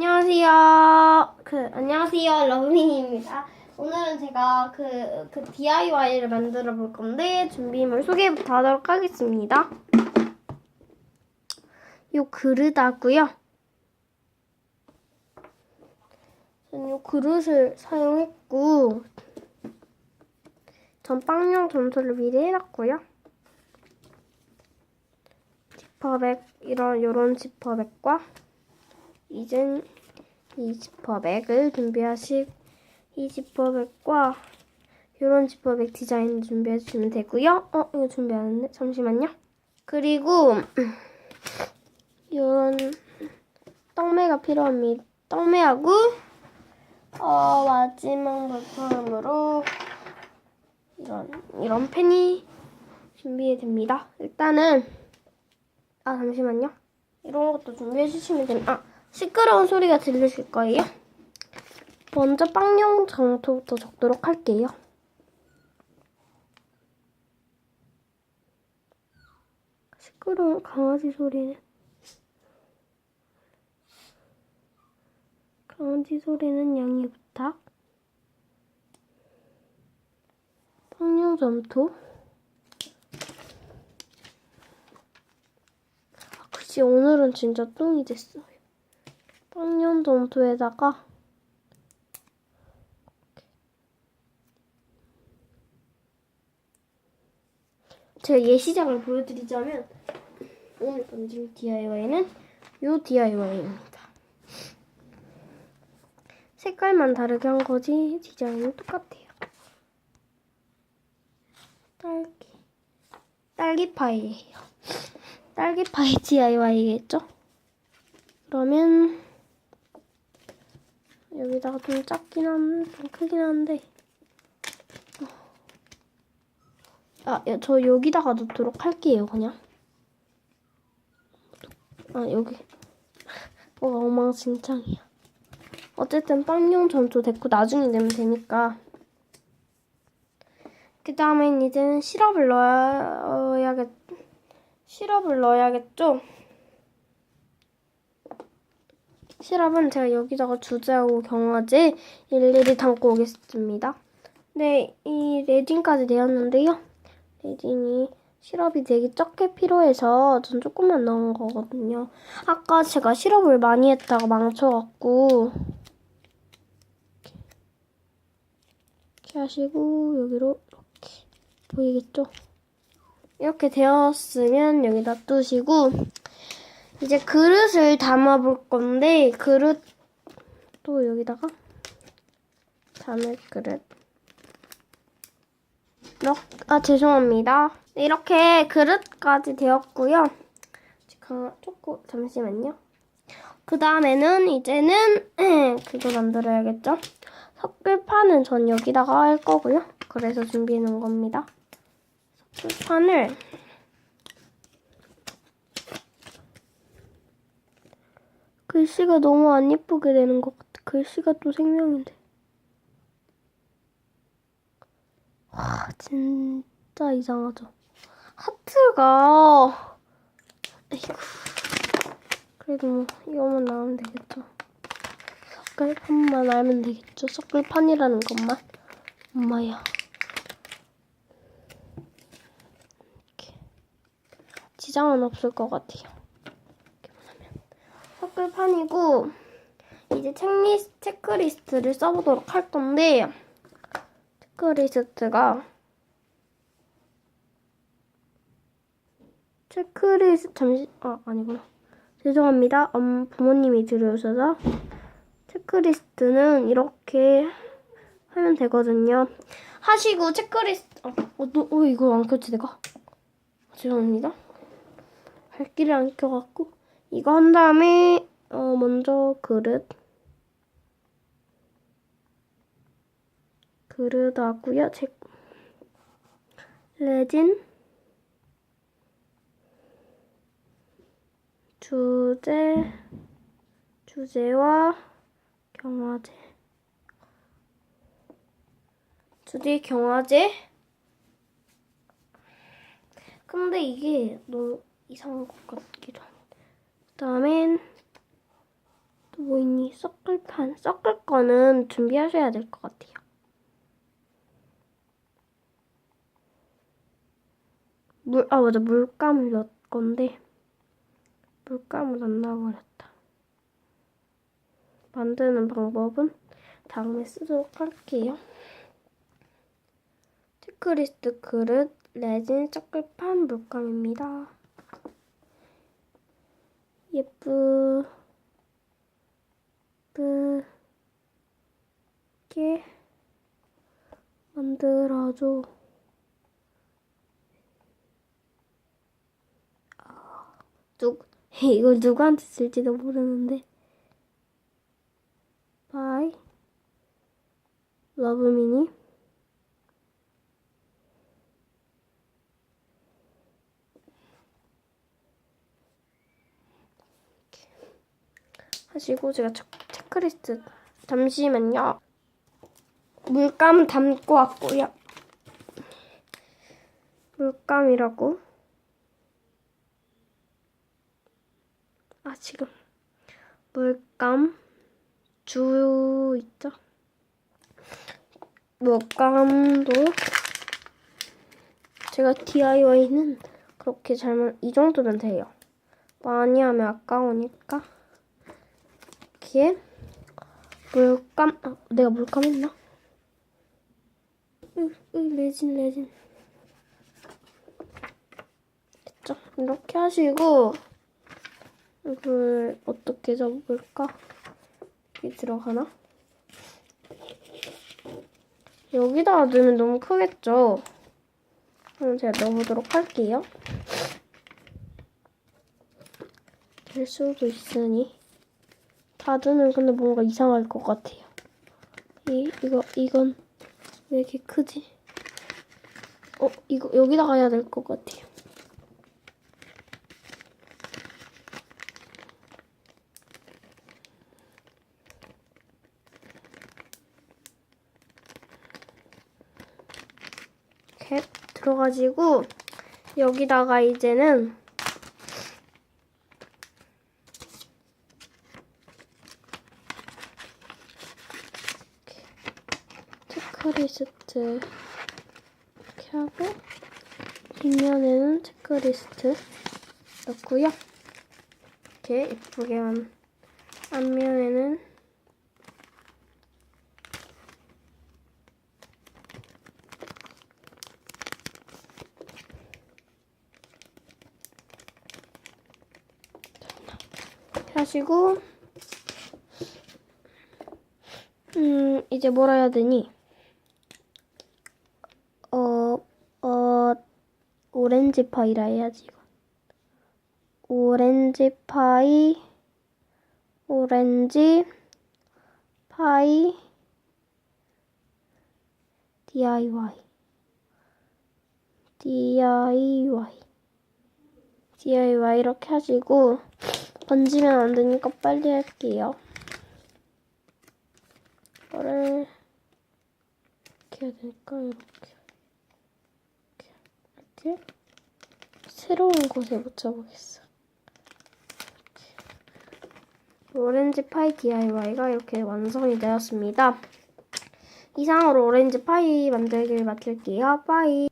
안녕하세요. 그 안녕하세요, 러브링입니다. 오늘은 제가 그, 그 DIY를 만들어 볼 건데 준비물 소개부터 하도록 하겠습니다. 요 그릇하고요. 전요 그릇을 사용했고 전 빵용 점수를 미리 해놨고요. 지퍼백 이런 요런 지퍼백과 이젠 이 지퍼백을 준비하시 이 지퍼백과 이런 지퍼백 디자인 준비해 주시면 되고요. 어 이거 준비 안 했네. 잠시만요. 그리고 이런 떡매가 필요합니다. 떡매하고 어 마지막 물품으로 이런 이런 펜이 준비해 됩니다. 일단은 아 잠시만요. 이런 것도 준비해 주시면 됩니다. 아, 시끄러운 소리가 들리실 거예요. 먼저 빵용 장소부터 적도록 할게요. 시끄러운 강아지 소리는 강아지 소리는 양해 부탁. 빵용 점토. 아, 그치 오늘은 진짜 똥이 됐어요. 빵용 점토에다가 제가 예시장을 보여드리자면 오늘 만들 DIY는 요 DIY입니다. 색깔만 다르게 한 거지 디자인은 똑같아요. 딸기 딸기 파이예요. 딸기 파이 DIY겠죠? 그러면 여기다가 좀 작긴 한, 좀 크긴 한데 아, 야, 저 여기다가 놓도록 할게요, 그냥. 아, 여기. 뭐가 엉망진창이야. 어쨌든 빵용 점토 됐고 나중에 내면 되니까. 그 다음엔 이제는 시럽을 넣어야겠, 시럽을 넣어야겠죠? 시럽은 제가 여기다가 주제하고 경화제 일일이 담고 오겠습니다. 네, 이 레진까지 되었는데요. 레진이 시럽이 되게 적게 필요해서 전 조금만 넣은 거거든요. 아까 제가 시럽을 많이 했다가 망쳐갖고 이렇게 하시고 여기로 이렇게 보이겠죠? 이렇게 되었으면 여기 놔두시고 이제 그릇을 담아볼 건데 그릇 또 여기다가 담을 그릇. 아 죄송합니다. 이렇게 그릇까지 되었고요. 잠깐 조금 잠시만요. 그 다음에는 이제는 그거 만들어야겠죠? 섞을판은 전 여기다가 할 거고요. 그래서 준비해 놓은 겁니다. 섞을판을 글씨가 너무 안 예쁘게 되는 것 같아. 글씨가 또 생명인데. 와, 진짜 이상하죠. 하트가, 에이구. 그래도 뭐, 이거만 나오면 되겠죠. 섞을판만 알면 되겠죠. 섞을판이라는 것만. 엄마야. 이렇게. 지장은 없을 것 같아요. 섞을판이고 이제 책리스, 체크리스트를 써보도록 할 건데 체크리스트가 체크리스트 잠시 아 아니구나. 죄송합니다. 음, 부모님이 들으셔서 체크리스트는 이렇게 하면 되거든요. 하시고 체크리스트 어, 어, 너, 어 이거 안 켰지 내가? 죄송합니다. 발길을 안 켜갖고 이거 한 다음에 어 먼저 그릇. 그릇 하고요. 제 레진. 주제. 주제와 경화제. 주제 경화제. 근데 이게 너무 이상한 것 같기도 하고 그다음엔 또 뭐 있니? 섞을 판. 섞을 거는 준비하셔야 될 것 같아요. 물, 아, 맞아. 물감을 넣을 건데, 물감을 안 넣어버렸다. 만드는 방법은 다음에 쓰도록 할게요. 체크리스트 그릇, 레진 섞을판 물감입니다. 예쁘, 예쁘게 만들어줘. 누, 이거 누구한테 쓸지도 모르는데. 바이. 러브미니. 하시고 제가 체- 체크리스트 잠시만요. 물감 담고 왔고요. 물감이라고. 아 지금 물감 주 있죠? 물감도 제가 DIY는 그렇게 잘못 이 정도면 돼요. 많이 하면 아까우니까 이렇게 물감 아, 내가 물감 했나? 으, 으, 레진 레진 됐죠? 이렇게 하시고 이걸 어떻게 잡을까? 여기 들어가나? 여기다가 넣으면 너무 크겠죠? 그럼 제가 넣어보도록 할게요. 될 수도 있으니 다 넣으면 근데 뭔가 이상할 것 같아요. 이 이거 이건 왜 이렇게 크지? 어 이거 여기다가 해야 될 것 같아요. 이렇게 들어가지고 여기다가 이제는 체크리스트 이렇게 하고 뒷면에는 체크리스트 넣고요. 이렇게 예쁘게만 앞면에는 하시고 음 이제 뭘 해야 되니? 어, 어, 오렌지 파이라 해야지, 이거. 오렌지 파이, 오렌지 파이, DIY. DIY. DIY 이렇게 하시고, 번지면 안 되니까 빨리 할게요. 이거를, 이렇게 해야 되니까, 이렇게. 이렇게 새로운 곳에 붙여보겠어. 오렌지 파이 DIY가 이렇게 완성이 되었습니다. 이상으로 오렌지 파이 만들기를 맡을게요. 빠이.